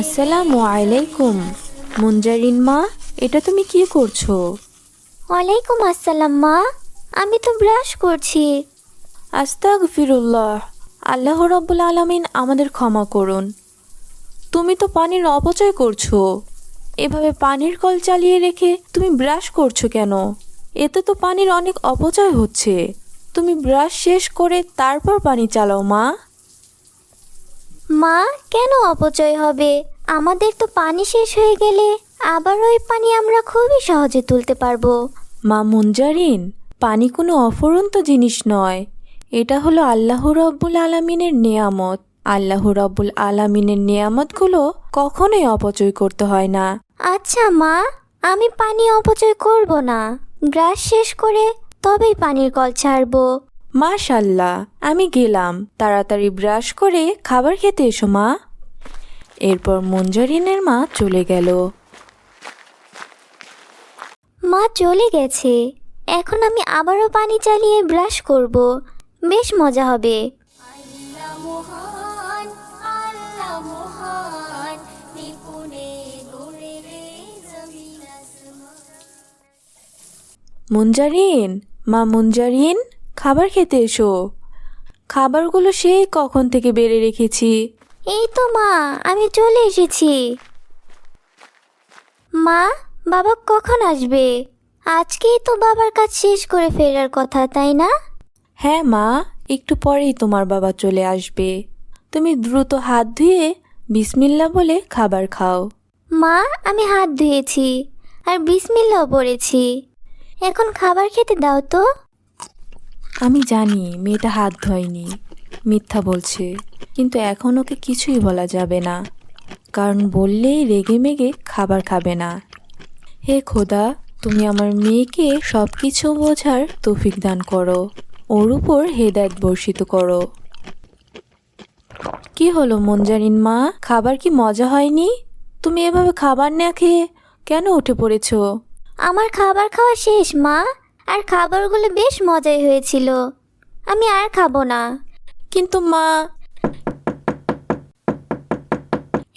আসসালামু আলাইকুম। মুঞ্জারিন মা এটা তুমি কি করছ? ওয়ালাইকুম আসসালাম মা আমি তো ব্রাশ করছি। আস্তাক ফিরুল্লাহ আল্লাহ রব্বুল আলমিন আমাদের ক্ষমা করুন। তুমি তো পানির অপচয় করছ। এভাবে পানির কল চালিয়ে রেখে তুমি ব্রাশ করছ কেন? এতে তো পানির অনেক অপচয় হচ্ছে। তুমি ব্রাশ শেষ করে তারপর পানি চালাও মা। মা কেন অপচয় হবে? আমাদের তো পানি শেষ হয়ে গেলে আবার ওই পানি আমরা খুবই সহজে তুলতে পারব। মা মুঞ্জারিন পানি কোনো অফুরন্ত জিনিস নয়। এটা হলো আল্লাহ রব্বুল আলমিনের নেয়ামত। আল্লাহ রব্বুল আলমিনের নেয়ামতগুলো কখনোই অপচয় করতে হয় না। আচ্ছা মা আমি পানি অপচয় করব না। ব্রাশ শেষ করে তবেই পানির কল ছাড়বো। মাশাল্লাহ আমি গেলাম। তাড়াতাড়ি ব্রাশ করে খাবার খেতে এসো মা। এরপর মঞ্জারিনের মা চলে গেল। মা চলে গেছে। এখন আমি আবারও পানি চালিয়ে ব্রাশ করব। বেশ মজা হবে। মুঞ্জারিন মা মুঞ্জারিন খাবার খেতে এসো। খাবারগুলো সেই কখন থেকে বেড়ে রেখেছি? এই তো মা আমি চলে এসেছি। মা বাবা কখন আসবে? আজকেই তো বাবার কাজ শেষ করে ফেরার কথা তাই না? হ্যাঁ মা একটু পরেই তোমার বাবা চলে আসবে। তুমি দ্রুত হাত ধুয়ে বিসমিল্লা বলে খাবার খাও। মা আমি হাত ধুয়েছি আর বিসমিল্লাও পড়েছি। এখন খাবার খেতে দাও তো। আমি জানি, মেয়েটা হাত ধোয়নি, মিথ্যা বলছে, কিন্তু এখন ওকে কিছুই বলা যাবে না, কারণ বললেই রেগে মেগে খাবার খাবে না। হে খোদা, তুমি আমার মেয়েকে সব কিছু বোঝার তৌফিক দান করো, ওর উপর হেদায়ত বর্ষিত করো। কি হলো মঞ্জারিন মা, খাবার কি মজা হয়নি? তুমি এভাবে খাবার না খেয়ে কেন উঠে পড়েছো? আমার খাবার খাওয়া শেষ মা। আর খাবারগুলো বেশ মজাই হয়েছিল। আমি আর খাব না। কিন্তু মা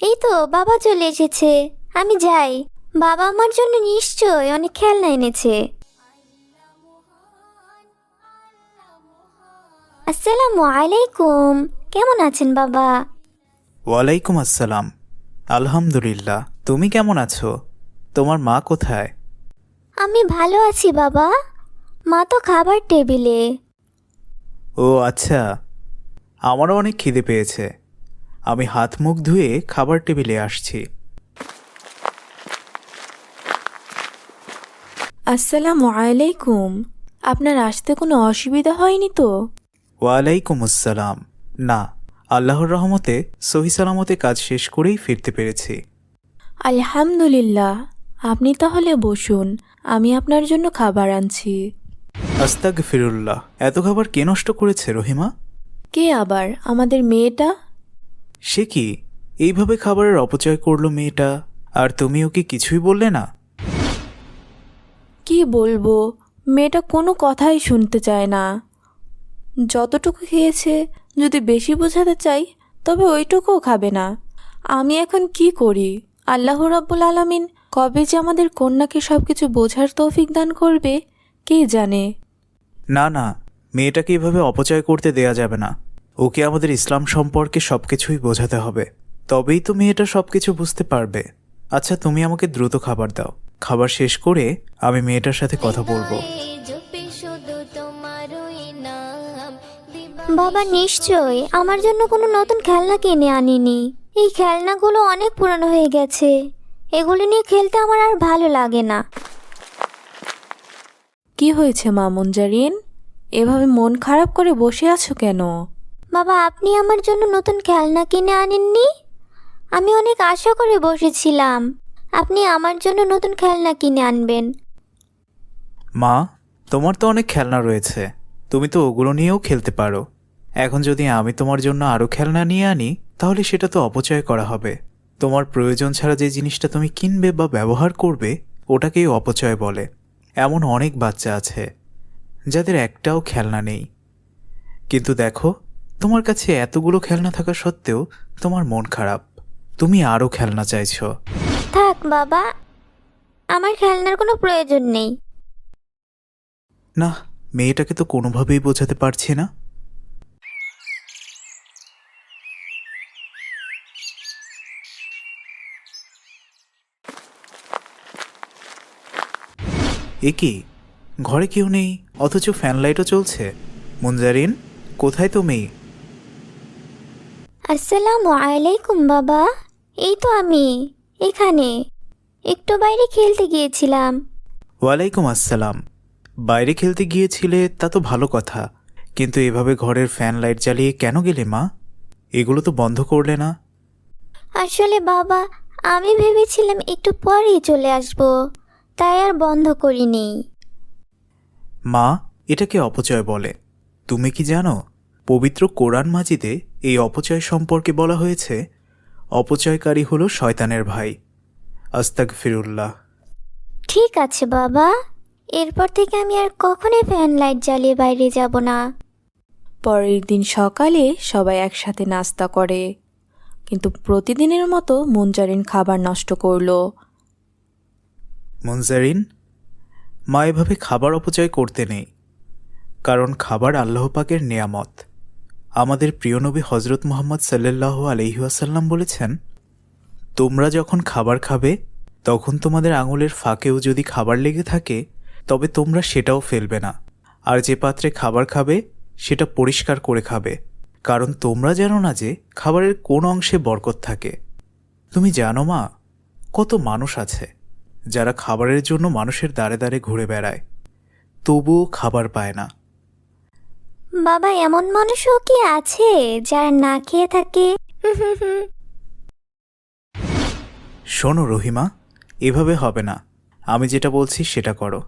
এই তো বাবা চলে এসেছে। আমি যাই। বাবা আমার জন্য নিশ্চয় অনেক খেলনা এনেছে। আসসালামু আলাইকুম। কেমন আছেন বাবা? ওয়ালাইকুম আসসালাম। আলহামদুলিল্লাহ। তুমি কেমন আছো? তোমার মা কোথায়? আমি ভালো আছি বাবা। মা তো খাবার টেবিলে। ও আচ্ছা। আমারও অনেক খিদে পেয়েছে। আমি হাত মুখ ধুয়ে খাবার টেবিলে আসছি। আসসালামু আলাইকুম। আপনার আসতে কোনো অসুবিধা হয়নি তো? ওয়ালাইকুম আসসালাম না আল্লাহর রহমতে সহি সালামতে কাজ শেষ করেই ফিরতে পেরেছি। আলহামদুলিল্লাহ। আপনি তাহলে বসুন আমি আপনার জন্য খাবার আনছি। আস্তাক ফিরুল্লাহ এত খাবার কে নষ্ট করেছে রহিমা? কে আবার আমাদের মেয়েটা? সে কি? এইভাবে খাবারের অপচয় করল মেয়েটা আর তুমি ওকে কিছুই বললে না? কি বলব মেয়েটা কোনো কথাই শুনতে চায় না। যতটুকু খেয়েছে যদি বেশি বোঝাতে চাই তবে ওইটুকুও খাবে না। আমি এখন কি করি? আল্লাহ রাব্বুল আলামিন কবে যে আমাদের কন্যাকে সব কিছু বোঝার তৌফিক দান করবে কে জানে? না না মেয়েটাকে এভাবে অপচয় করতে দেয়া যাবে না। ওকে আমাদের ইসলাম সম্পর্কে সব কিছুই বোঝাতে হবে। তবেই তো মেয়েটা সব কিছু বুঝতে পারবে। আচ্ছা তুমি আমাকে দ্রুত খাবার দাও। খাবার শেষ করে আমি মেয়েটার সাথে কথা বলব। বাবা নিশ্চয় আমার জন্য কোনো নতুন খেলনা কিনে আনিনি। এই খেলনাগুলো অনেক পুরনো হয়ে গেছে। এগুলো নিয়ে খেলতে আমার আর ভালো লাগে না। কি হয়েছে মা মুঞ্জারিন এভাবে মন খারাপ করে বসে আছো কেন? বাবা আপনি আমার জন্য নতুন খেলনা কিনে আনেননি? আমি অনেক আশা করে বসেছিলাম। আপনি আমার জন্য নতুন খেলনা কিনে আনবেন। মা তোমার তো অনেক খেলনা রয়েছে। তুমি তো ওগুলো নিয়েও খেলতে পারো। এখন যদি আমি তোমার জন্য আরও খেলনা নিয়ে আনি তাহলে সেটা তো অপচয় করা হবে। তোমার প্রয়োজন ছাড়া যে জিনিসটা তুমি কিনবে বা ব্যবহার করবে ওটাকেই অপচয় বলে। এমন অনেক বাচ্চা আছে যাদের একটাও খেলনা নেই। কিন্তু দেখো তোমার কাছে এতগুলো খেলনা থাকা সত্ত্বেও তোমার মন খারাপ। তুমি আরও খেলনা চাইছো। থাক বাবা আমার খেলনার কোনো প্রয়োজন নেই। না মেয়েটাকে তো কোনোভাবেই বোঝাতে পারছি না। এ কি? ঘরে কেউ নেই অথচ ফ্যান লাইটও চলছে। মুনজারিন কোথায় তুমি? আসসালামু আলাইকুম বাবা। এই তো আমি এখানে। একটু বাইরে খেলতে গিয়েছিলাম। ওয়ালাইকুম আসসালাম। বাইরে খেলতে গিয়েছিলে তা তো ভালো কথা। কিন্তু এভাবে ঘরের ফ্যান লাইট জ্বালিয়ে কেন গেলে মা? এগুলো তো বন্ধ করলে না। আসলে বাবা আমি ভেবেছিলাম একটু পরেই চলে আসব। তাই আর বন্ধ করিনি। মা এটাকে অপচয় বলে। তুমি কি জানো পবিত্র কোরআন মাজিদে এই অপচয় সম্পর্কে বলা হয়েছে অপচয়কারী হলো শয়তানের ভাই। আস্তাক ফিরুল্লাহ ঠিক আছে বাবা এরপর থেকে আমি আর কখনোই ফ্যান লাইট জ্বালিয়ে বাইরে যাব না। পরের দিন সকালে সবাই একসাথে নাস্তা করে কিন্তু প্রতিদিনের মতো মুঞ্জারিন খাবার নষ্ট করল। মুনজারিন, মা এভাবে খাবার অপচয় করতে নেই, কারণ খাবার আল্লাহ পাকের নেয়ামত। আমাদের প্রিয় নবী হজরত মোহাম্মদ সাল্লাহ আলহিহাসাল্লাম বলেছেন, তোমরা যখন খাবার খাবে, তখন তোমাদের আঙুলের ফাঁকেও যদি খাবার লেগে থাকে, তবে তোমরা সেটাও ফেলবে না। আর যে পাত্রে খাবার খাবে, সেটা পরিষ্কার করে খাবে। কারণ তোমরা জানো না যে, খাবারের কোন অংশে বরকত থাকে। তুমি জানো মা, কত মানুষ আছে। যারা খাবারের জন্য মানুষের দাঁড়ে দাঁড়ে ঘুরে বেড়ায় তবুও খাবার পায় না। বাবা এমন মানুষও কি আছে যারা না খেয়ে থাকে? শোনো রহিমা এভাবে হবে না। আমি যেটা বলছি সেটা করো।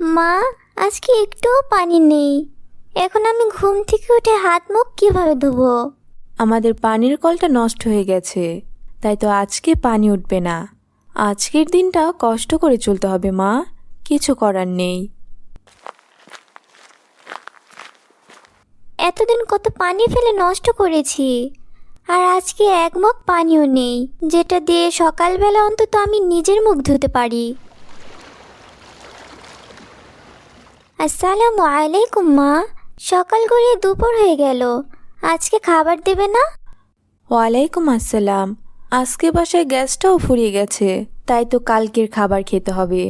মা আজকে একটুও পানি নেই। এখন আমি ঘুম থেকে উঠে হাত মুখ কীভাবে ধুবো? আমাদের পানির কলটা নষ্ট হয়ে গেছে তাই তো আজকে পানি উঠবে না। আজকের দিনটা কষ্ট করে চলতে হবে মা। কিছু করার নেই। এতদিন কত পানি ফেলে নষ্ট করেছি আর আজকে এক মগ পানিও নেই যেটা দিয়ে সকালবেলা অন্তত আমি নিজের মুখ ধুতে পারি। আসসালামু আলাইকুম মা। সকাল গড়িয়ে দুপুর হয়ে গেল। আজকে খাবার দেবে না? ওয়ালাইকুম আসসালাম। আজকে বাসায় গ্যাসটাও ফুরিয়ে গেছে তাই তো কালকের খাবার খেতে হবে।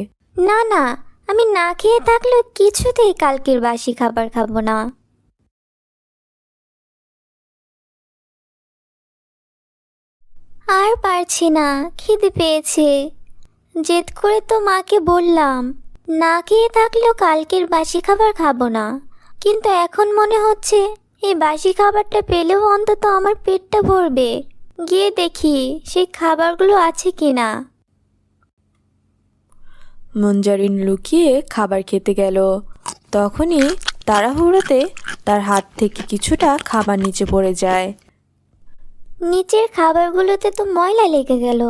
না না আমি না খেয়ে থাকলেও কিছুতেই কালকের বাসি খাবার খাব না। আর পারছি না খিদে পেয়েছে। জেদ করে তো মাকে বললাম না খেয়ে থাকলেও কালকের বাসি খাবার খাব না। কিন্তু এখন মনে হচ্ছে এই বাসি খাবারটা পেলেও অন্তত আমার পেটটা ভরবে। গিয়ে দেখি সেই খাবারগুলো আছে কি না মুঞ্জারিন লুকিয়ে খাবার খেতে গেল। তখনই তাড়াহুড়োতে তার হাত থেকে কিছুটা খাবার নিচে পড়ে যায়। নিচের খাবারগুলোতে তো ময়লা লেগে গেল।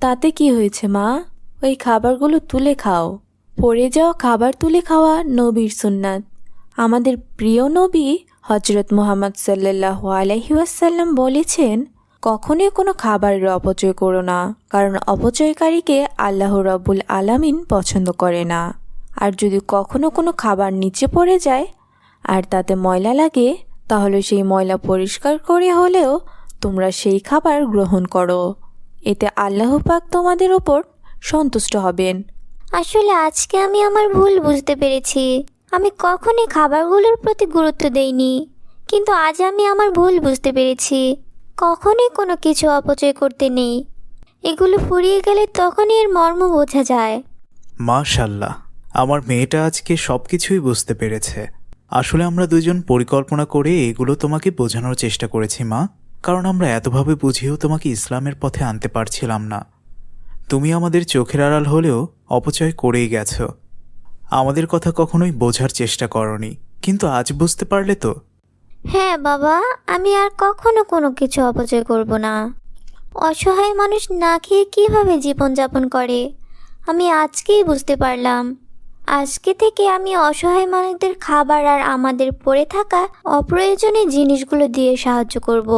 তাতে কি হয়েছে মা? ওই খাবারগুলো তুলে খাও। পড়ে যাওয়া খাবার তুলে খাওয়া নবীর সুন্নাত। আমাদের প্রিয় নবী হজরত মোহাম্মদ সাল্লাহ আলহিউসাল্লাম বলেছেন, কখনোই কোনো খাবারের অপচয় করো না, কারণ অপচয়কারীকে আল্লাহ রব্বুল আলামিন পছন্দ করে না। আর যদি কখনো কোনো খাবার নিচে পড়ে যায় আর তাতে ময়লা লাগে, তাহলে সেই ময়লা পরিষ্কার করে হলেও তোমরা সেই খাবার গ্রহণ করো। এতে আল্লাহ পাক তোমাদের ওপর সন্তুষ্ট হবেন। আসলে আজকে আমি আমার ভুল বুঝতে পেরেছি। আমি কখনই খাবারগুলোর প্রতি গুরুত্ব দেইনি, কিন্তু আজ আমি আমার ভুল বুঝতে পেরেছি। কখনই কোনো কিছু অপচয় করতে নেই। এগুলো ফুরিয়ে গেলে তখনই এর মর্ম বোঝা যায়। মাশাল্লাহ আমার মেয়েটা আজকে সব কিছুই বুঝতে পেরেছে। আসলে আমরা দুজন পরিকল্পনা করে এগুলো তোমাকে বোঝানোর চেষ্টা করেছি মা। কারণ আমরা এতভাবে বুঝিয়েও তোমাকে ইসলামের পথে আনতে পারছিলাম না। তুমি আমাদের চোখের আড়াল হলেও অপচয় করেই গেছ। আমাদের কথা কখনোই বোঝার চেষ্টা করনি, কিন্তু আজ বুঝতে পারলে তো? হ্যাঁ বাবা, আমি আর কখনো কোনো কিছু অপচয় করব না। অসহায় মানুষ না খেয়ে কীভাবে জীবনযাপন করে? আমি আজকেই বুঝতে পারলাম। আজকে থেকে আমি অসহায় মানুষদের খাবার আর আমাদের পড়ে থাকা অপ্রয়োজনীয় জিনিসগুলো দিয়ে সাহায্য করব।